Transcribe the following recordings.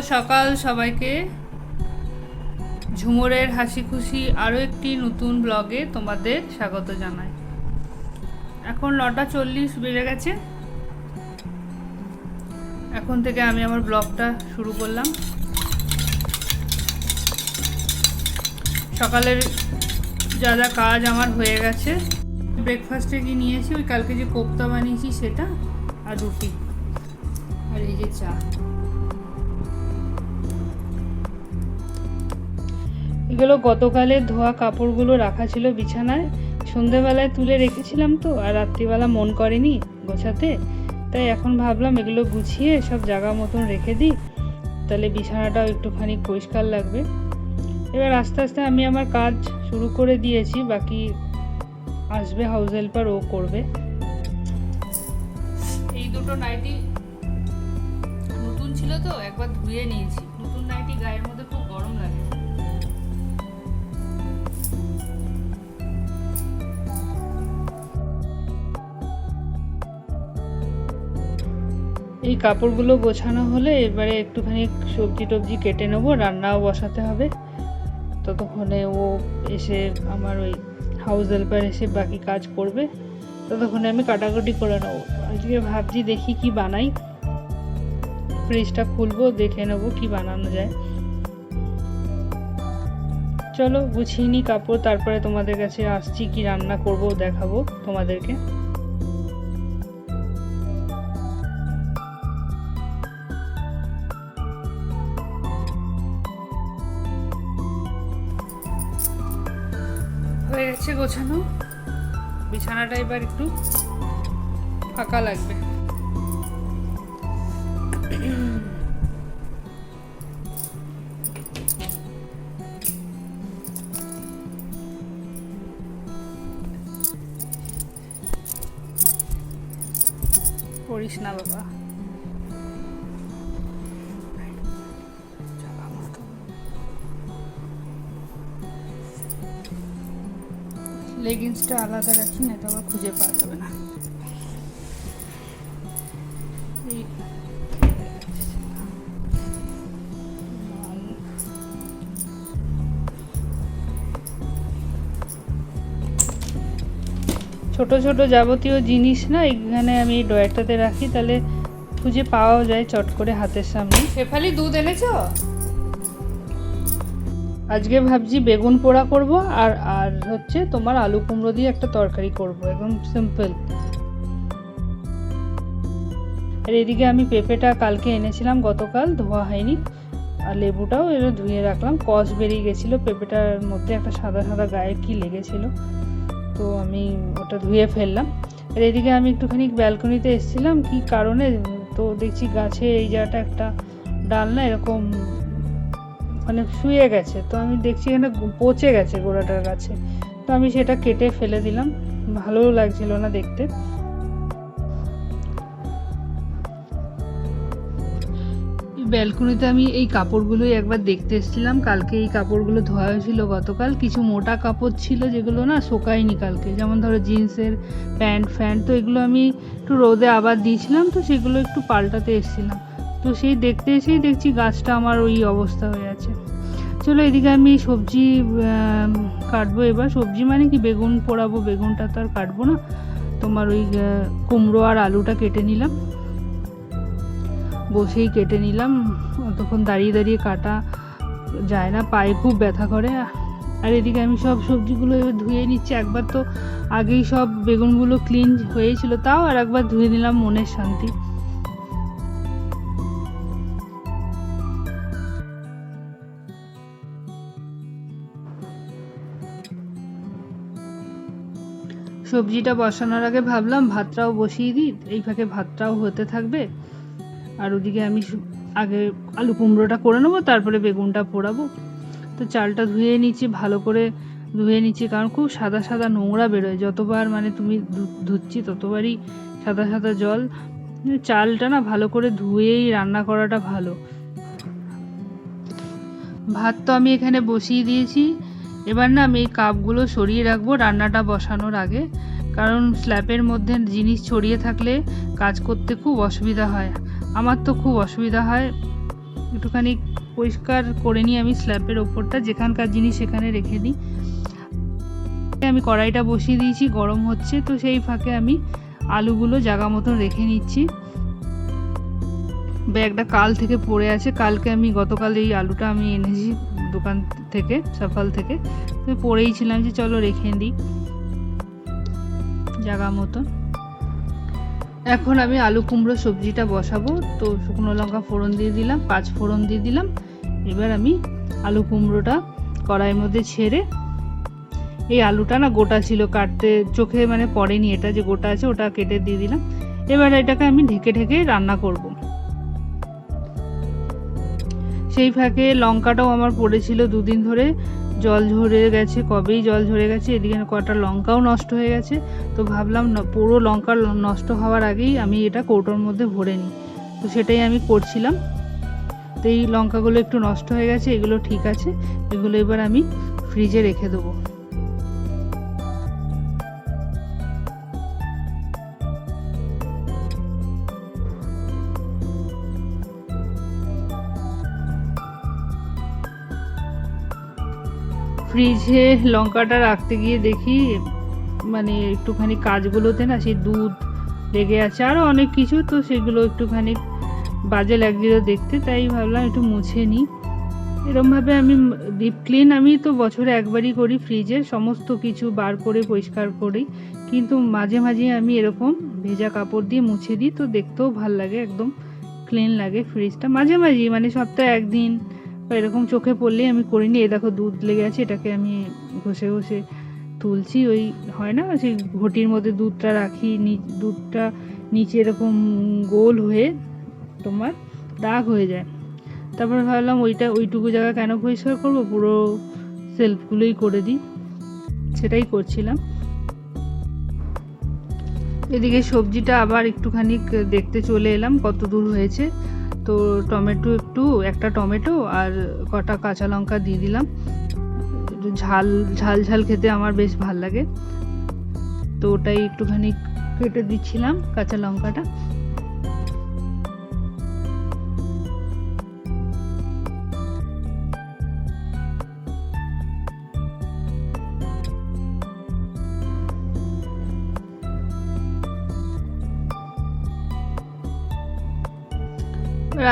সকাল সবাইকে। ঝুমুরের হাসি খুশি আরও একটি নতুন ব্লগে তোমাদের স্বাগত জানাই। এখন নটা চল্লিশ বেজে গেছে। এখন থেকে আমি আমার ব্লগটা শুরু করলাম। সকালের যা যা কাজ আমার হয়ে গেছে, ব্রেকফাস্টে কি নিয়েছি? ওই কালকে যে কোপ্তা বানিয়েছি সেটা আর রুটি। আর এই যে চা। এগুলো গতকালের ধোয়া কাপড়গুলো রাখা ছিল বিছানায়। সন্ধেবেলায় তুলে রেখেছিলাম তো, আর রাত্রিবেলা মন করেনি গোছাতে। তাই এখন ভাবলাম এগুলো গুছিয়ে সব জায়গা মতন রেখে দিই। তাহলে বিছানাটাও একটুখানি পরিষ্কার লাগবে। এবার আস্তে আস্তে আমি আমার কাজ শুরু করে দিয়েছি, বাকি আসবে হাউস হেল্পার ও করবে। এই দুটো নাইটি নতুন ছিল তো, একবার ধুয়ে নিয়েছি। নতুন নাইটি গায়ের মধ্যে এই কাপড়গুলো গোছানো হলে এবারে একটুখানি সবজি টবজি কেটে নেব, রান্নাও বসাতে হবে। ততক্ষণে ও এসে আমার ওই হাউস হেল্পার এসে বাকি কাজ করবে। ততক্ষণে আমি কাটাকুটি করে নেব। আজকে ভাবছি দেখি কি বানাই। ফ্রিজটা খুলবো, দেখে নেব কি বানানো যায়। চলো, গুছিয়ে নিই কাপড়, তারপরে তোমাদের কাছে আসছি, কি রান্না করব দেখাবো তোমাদেরকে। হয়ে গোছানো। বিছানাটা এবার একটু ফাঁকা লাগবে। করিস না বাবা। লেগিংসটা আলাদা রাখি না তো আবার খুঁজে পাওয়া যাবে না। ছোট ছোট যাবতীয় জিনিস না এখানে আমি ডয়ারটাতে রাখি তাহলে খুঁজে পাওয়াও যায় চট করে হাতের সামনে। শেফালি দুধ এনেছো? আজকে ভাবছি বেগুন পোড়া করব আর আর হচ্ছে তোমার আলু কুমড়ো দিয়ে একটা তরকারি করব, একদম সিম্পল আর এদিকে আমি পেঁপেটা কালকে এনেছিলাম গতকাল, ধোয়া হয়নি। আর লেবুটাও এর ধুয়ে রাখলাম। কষ বেরিয়ে গেছিল, পেঁপেটার মধ্যে একটা সাদা সাদা গায়ে কি লেগেছিল, তো আমি ওটা ধুয়ে ফেললাম। আর এদিকে আমি একটুখানি ব্যালকনিতে এসেছিলাম, কি কারণে? তো দেখছি গাছে এই জায়গাটা একটা ডাল না এরকম মানে শুয়ে গেছে। তো আমি দেখছি এখানে পচে গেছে গোড়াটার গাছে তো আমি সেটা কেটে ফেলে দিলাম। ভালোও লাগছিল না দেখতে। ব্যালকনিতে আমি এই কাপড়গুলোই একবার দেখতে এসেছিলাম। কালকে এই কাপড়গুলো ধোয়া হয়েছিল গতকাল। কিছু মোটা কাপড় ছিল যেগুলো না শোকায়নি কালকে। যেমন ধরো জিন্সের প্যান্ট, ফ্যান্ট, তো এগুলো আমি একটু রোদে আবার দিয়েছিলাম। তো সেগুলো একটু পাল্টাতে এসেছিলাম। তো সেই দেখতে এসেই দেখছি গাছটা আমার ওই অবস্থা হয়ে আছে। চলো এদিকে আমি সবজি কাটবো এবার। সবজি মানে কি? বেগুন পোড়াবো, বেগুনটা তো আর কাটবো না। তোমার ওই কুমড়ো আর আলুটা কেটে নিলাম। বসেই কেটে নিলাম। তখন দাঁড়িয়ে দাঁড়িয়ে কাটা যায় না, পায়ে খুব ব্যথা করে। আর এদিকে আমি সব সবজিগুলো ধুয়ে নিচ্ছি। একবার তো আগেই সব বেগুনগুলো ক্লিন হয়েছিল তাও, আর একবার ধুয়ে নিলাম মনের শান্তি। সবজিটা বসানোর আগে ভাবলাম ভাতটাও বসিয়ে দিই, এই ফাঁকে ভাতটাও হতে থাকবে। আর ওদিকে আমি আগে আলু কুমড়োটা করে নেব, তারপরে বেগুনটা পোড়াবো। তো চালটা ধুয়ে নিচ্ছি, ভালো করে ধুয়ে নিচ্ছি, কারণ খুব সাদা সাদা নোংরা বেরোয়। যতবার মানে তুমি ধুচ্ছি ততবারই সাদা সাদা জল। চালটা না ভালো করে ধুয়েই রান্না করাটা ভালো। ভাত তো আমি এখানে বসিয়ে দিয়েছি। এবার না আমি এই কাপগুলো সরিয়ে রাখব রান্নাটা বসানোর আগে। কারণ স্ল্যাপের মধ্যে জিনিস ছড়িয়ে থাকলে কাজ করতে খুব অসুবিধা হয়। আমার তো খুব অসুবিধা হয়। একটুখানি পরিষ্কার করে নিই আমি স্ল্যাপের ওপরটা যেখানকার জিনিস সেখানে রেখে দিই। আমি কড়াইটা বসিয়ে দিয়েছি, গরম হচ্ছে, তো সেই ফাঁকে আমি আলুগুলো জাগা মতন রেখে নিচ্ছি। ব্যাগটা কাল থেকে পড়ে আছে। কালকে আমি গতকাল এই আলুটা আমি এনেছি দোকান থেকে, সফল থেকে। পড়েই ছিলাম যে চলো রেখে দিই। জায়গা মতন। এখন আমি আলু কুমড়ো সবজিটা বসাবো। তো শুকনো লঙ্কা ফোড়ন দিয়ে দিলাম, পাঁচ ফোড়ন দিয়ে দিলাম। এবার আমি আলু কুমড়োটা কড়াইয়ের মধ্যে ছেড়ে এই আলুটা না গোটা ছিল, কাটতে চোখে মানে পড়েনি এটা যে গোটা আছে ওটা কেটে দিয়ে দিলাম। এবার এটাকে আমি ঢেকে ঢেকে রান্না করব। সেই ফাঁকে লঙ্কাটাও আমার পড়েছিল দুদিন ধরে। জল ঝরে গেছে, কবেই জল ঝরে গেছে, এদিকে কটা লঙ্কাও নষ্ট হয়ে গেছে। তো ভাবলাম পুরো লঙ্কা নষ্ট হওয়ার আগেই আমি এটা কৌটোর মধ্যে ভরে নিই। তো সেটাই আমি করছিলাম। তো এই লঙ্কাগুলো একটু নষ্ট হয়ে গেছে, এগুলো ঠিক আছে, এগুলো এবার আমি ফ্রিজে রেখে দেবো। ফ্রিজে লঙ্কাটা রাখতে গিয়ে দেখি মানে একটুখানি কাজগুলোতে না সেই দুধ লেগে আছে আরও অনেক কিছু, তো সেগুলো একটুখানি বাজে লাগছিল দেখতে, তাই ভাবলাম একটু মুছে নিই। এরমভাবে আমি ডিপ ক্লিন আমি তো বছরে একবারই করি ফ্রিজে সমস্ত কিছু বার করে পরিষ্কার করি, কিন্তু মাঝে মাঝে আমি এরকম ভেজা কাপড় দিয়ে মুছে দিই, তো দেখতেও ভালো লাগে, একদম ক্লিন লাগে ফ্রিজটা মাঝে মাঝেই মানে সপ্তাহে একদিন বা এরকম চোখে পড়লেই আমি করিনি এ দেখো দুধ লেগে আছে, এটাকে আমি ঘষে ঘষে তুলছি। ওই হয় না, সেই ঘটির মধ্যে দুধটা রাখি দুধটা নিচে এরকম গোল হয়ে তোমার দাগ হয়ে যায়। তারপরে ভাবলাম ওইটা, ওইটুকু জায়গা কেন পরিষ্কার করব? পুরো সেলফগুলোই করে দিই। সেটাই করছিলাম। এদিকে সবজিটা আবার একটুখানি দেখতে চলে এলাম, কত দূর হয়েছে। তো টমেটো একটু, একটা টমেটো আর কটা কাঁচা লঙ্কা দিয়ে দিলাম। ঝাল ঝাল ঝাল খেতে আমার বেশ ভালো লাগে। তো ওটাই একটুখানি কেটে দিচ্ছিলাম কাঁচা লঙ্কাটা।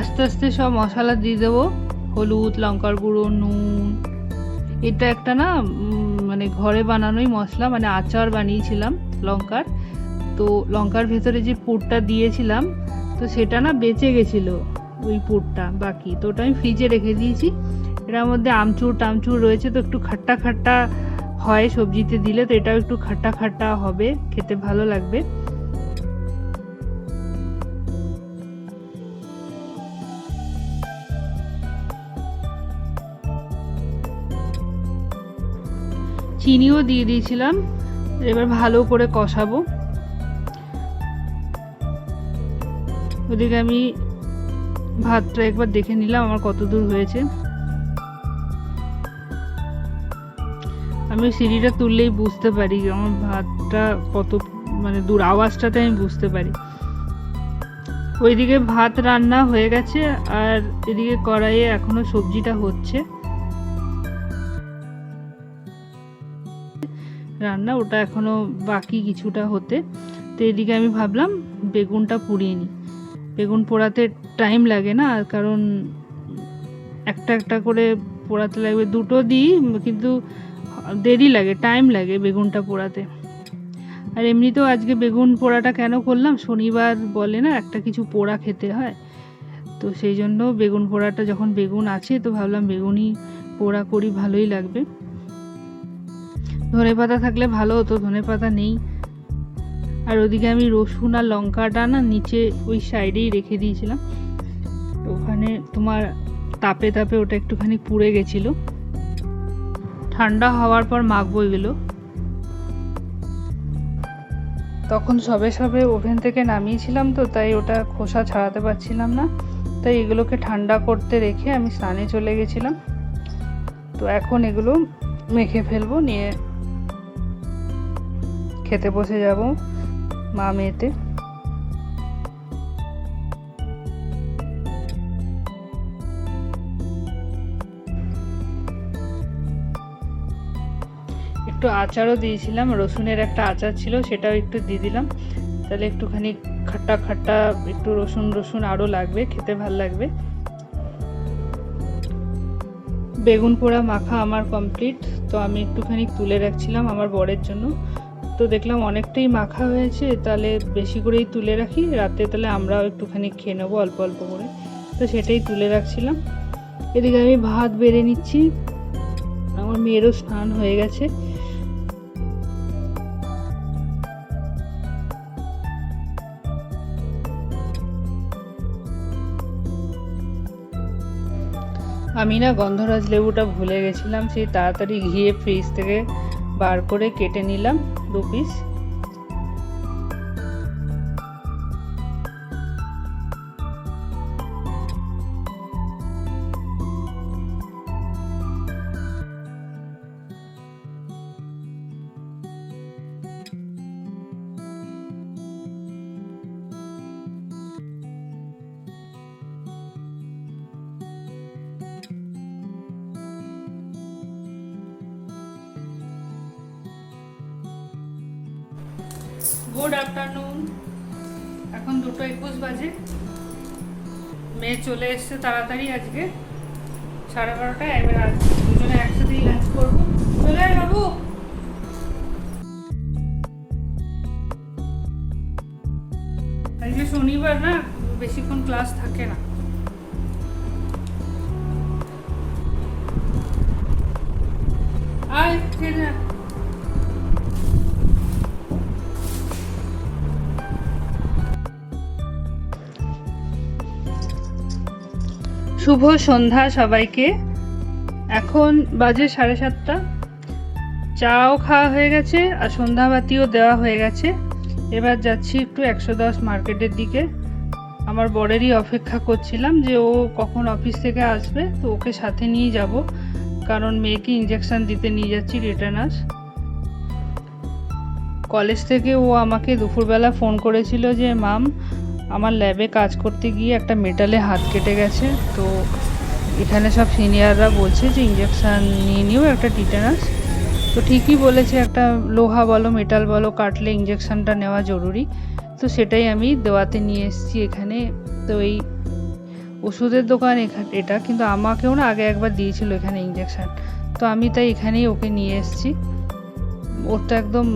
আস্তে আস্তে সব মশলা দিয়ে দেবো। হলুদ, লঙ্কার গুঁড়ো, নুন। এটা একটা না মানে ঘরে বানানোই মশলা মানে আচার বানিয়েছিলাম লঙ্কার। তো লঙ্কার ভেতরে যে পুরটা দিয়েছিলাম, তো সেটা না বেঁচে গেছিল ওই পুরটা বাকি। তো ওটা আমি ফ্রিজে রেখে দিয়েছি। এটার মধ্যে আমচুর টামচুর রয়েছে, তো একটু খাট্টা খাট্টা হয় সবজিতে দিলে, তো এটাও একটু খাট্টা খাট্টা হবে, খেতে ভালো লাগবে। চিনিও দিয়ে দিয়েছিলাম। এবার ভালো করে কষাবো। ওদিকে আমি ভাতটা একবার দেখে নিলাম, আমার কত দূর হয়েছে। আমি সিঁড়িটা তুললেই বুঝতে পারি, আমার ভাতটা কত মানে দূর আওয়াজটাতে আমি বুঝতে পারি। ওইদিকে ভাত রান্না হয়ে গেছে, আর এদিকে কড়াইয়ে এখনও সবজিটা হচ্ছে। রান্না, ওটা এখনও বাকি কিছুটা হতে। তো এদিকে আমি ভাবলাম বেগুনটা পুড়িয়ে নিই। বেগুন পোড়াতে টাইম লাগে না কারণ একটা একটা করে পোড়াতে লাগবে। দুটো দিই, কিন্তু দেরি লাগে টাইম লাগে বেগুনটা পোড়াতে। আর এমনিতেও আজকে বেগুন পোড়াটা কেন করলাম? শনিবার বলে না, একটা কিছু পোড়া খেতে হয়। তো সেই জন্য বেগুন পোড়াটা, যখন বেগুন আছে, তো ভাবলাম বেগুনই পোড়া করি, ভালোই লাগবে। ধনে পাতা থাকলে ভালো হতো, ধনে পাতা নেই। আর ওদিকে আমি রসুন আর লঙ্কাটা না নিচে ওই সাইডেই রেখে দিয়েছিলাম। তো ওখানে তোমার তাপে তাপে ওটা একটুখানি পুড়ে গেছিল। ঠান্ডা হওয়ার পর মাখবো এগুলো। তখন সবে সবে ওভেন থেকে নামিয়েছিলাম তো, তাই ওটা খোসা ছাড়াতে পারছিলাম না। তাই এগুলোকে ঠান্ডা করতে রেখে আমি স্নানে চলে গেছিলাম। তো এখন এগুলো মেখে ফেলব, নিয়ে খেতে বসে যাব, মা মেয়েতে। একটু আচারও দিয়েছিলাম, রসুনের একটা আচার ছিল, সেটাও একটু দিয়ে দিলাম। তাহলে একটুখানি খাট্টা খাট্টা, একটু রসুন রসুন আরও লাগবে, খেতে ভালো লাগবে। বেগুন পোড়া মাখা আমার কমপ্লিট তো আমি একটুখানি তুলে রাখছিলাম আমার বরের জন্য। তো দেখলাম অনেকটাই মাখা হয়েছে, তাহলে বেশি করেই তুলে রাখি, রাতে তাহলে আমরাও একটুখানি খেয়ে নেব অল্প অল্প করে। তো সেটাই তুলে রাখছিলাম। এদিকে আমি ভাত বেড়ে নিচ্ছি। আমার মেয়েরও স্নান হয়ে গেছে। আমি না গন্ধরাজ লেবুটা ভুলে গেছিলাম, সেই তাড়াতাড়ি ঘিয়ে ফ্রিজ থেকে বার করে কেটে নিলাম। দু পিস গুড আফটারনুন। এখন দুটো একুশ বাজে। মেয়ে চলে এসছে তাড়াতাড়ি আজকে। সাড়ে বারোটায়, এবার আজ দুজনে একসাথেই লাঞ্চ করব। চলে বাবু। আজকে শনিবার না, বেশিক্ষণ ক্লাস থাকে না। আয়, খেয়ে শুভ সন্ধ্যা সবাইকে। এখন বাজে সাড়ে সাতটা। চাও খাওয়া হয়ে গেছে আর সন্ধ্যাবাতিও দেওয়া হয়ে গেছে। এবার যাচ্ছি একটু একশো দশ মার্কেটের দিকে। আমার বরেরই অপেক্ষা করছিলাম যে ও কখন অফিস থেকে আসবে, তো ওকে সাথে নিয়ে যাব। কারণ মেয়েকে ইঞ্জেকশন দিতে নিয়ে যাচ্ছি রিটার্নাস কলেজ থেকে ও আমাকে দুপুরবেলা ফোন করেছিল যে, মাম আমার ল্যাবে কাজ করতে গিয়ে একটা মেটালে হাত কেটে গেছে। তো এখানে সব সিনিয়ররা বলছে যে ইঞ্জেকশান নিয়ে নিও একটা টিটেনাস তো ঠিকই বলেছে একটা লোহা বলো মেটাল বলো, কাটলে ইঞ্জেকশানটা নেওয়া জরুরি। তো সেটাই আমি দেওয়াতে নিয়ে এসেছি এখানে। তো এই ওষুধের দোকান এখানে এটা কিন্তু আমাকেও না আগে একবার দিয়েছিল এখানে ইঞ্জেকশান তো আমি তাই এখানেই ওকে নিয়ে এসেছি। ওর তো একদম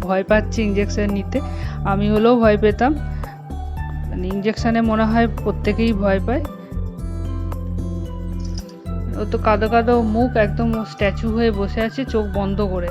ভয় পাচ্ছে ইঞ্জেকশান নিতে। আমি হলেও ভয় পেতাম। মানে ইঞ্জেকশনে মনে হয় প্রত্যেকেই ভয় পায়। ও তো কাদো কাদো মুখ একদম স্ট্যাচু হয়ে বসে আছে চোখ বন্ধ করে।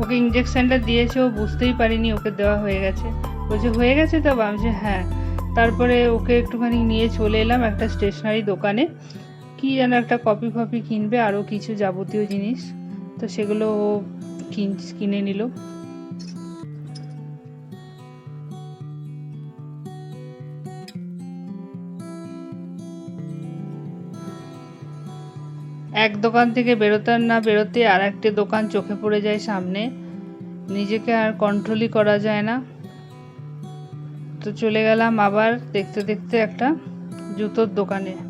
ওকে ইঞ্জেকশনটা দিয়েছে ও বুঝতেই পারিনি ওকে দেওয়া হয়ে গেছে। বলছে হয়ে গেছে তো? আমি বলছি, হ্যাঁ। তারপরে ওকে একটুখানি নিয়ে চলে এলাম একটা স্টেশনারি দোকানে। কি যেন একটা কপি ফপি কিনবে আরও কিছু যাবতীয় জিনিস। তো সেগুলো ও কিন নিল। এক দোকান থেকে বেরোতে না বেরোতে আর একটি দোকান চোখে পড়ে যায় সামনে। নিজেকে আর কন্ট্রোলই করা যায় না। তো চলে গেলাম আবার দেখতে দেখতে একটা জুতোর দোকানে।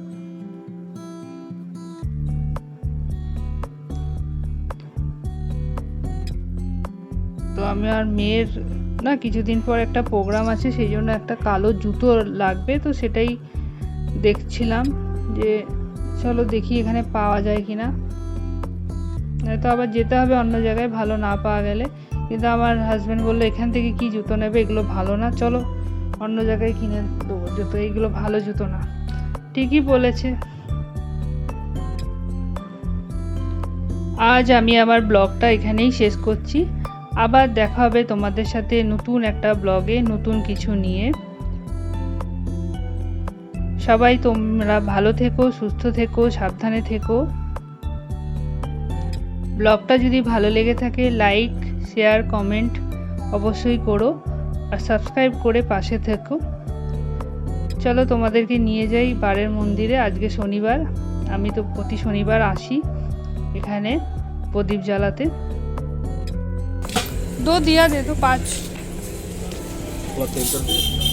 তো আমি আর মেয়ের না কিছুদিন পর একটা প্রোগ্রাম আছে, সেই জন্য একটা কালো জুতো লাগবে, তো সেটাই দেখছিলাম যে চলো দেখি এখানে পাওয়া যায় কি না নয়তো আবার যেতে হবে অন্য জায়গায়, ভালো না পাওয়া গেলে। কিন্তু আমার হাজব্যান্ড বলল, এখান থেকে কি জুতো নেবে? এগুলো ভালো না। চলো অন্য জায়গায় কিনে দেবো জুতো। এগুলো ভালো জুতো না। ঠিকই বলেছে। আজ আমি আমার ব্লগটা এখানেই শেষ করছি। আবার দেখা হবে তোমাদের সাথে নতুন একটা ব্লগে নতুন কিছু নিয়ে। সবাই তোমরা ভালো থেকো, সুস্থ থেকো, সাবধানে থেকো। ব্লগটা যদি ভালো লেগে থাকে লাইক শেয়ার কমেন্ট অবশ্যই করো আর সাবস্ক্রাইব করে পাশে থেকো। চলো তোমাদেরকে নিয়ে যাই বারের মন্দিরে। আজকে শনিবার, আমি তো প্রতি শনিবার আসি এখানে প্রদীপ জ্বালাতে। दो दिया दे दो पाँच थोड़ा तेल कर दो